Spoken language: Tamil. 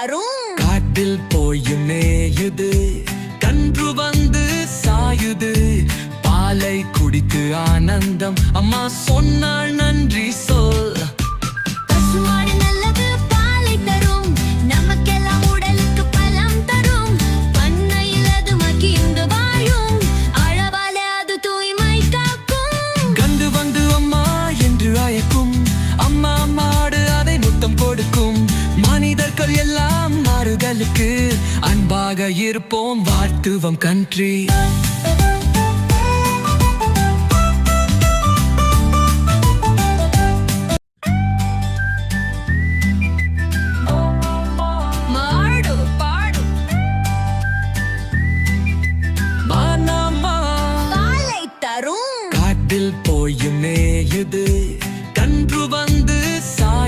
தரும் காட்டில் போயும் மேயுது. கன்று வந்து சாயுது. பாலை குடித்து ஆனந்தம். அம்மா சொன்னால் நன்றி. மக்கள் எல்லாம் மாறுதலுக்கு அன்பாக இருப்போம். வாழ்த்துவோம் கன்றி. காட்டில் போயுமே இது கன்று வந்து சாய்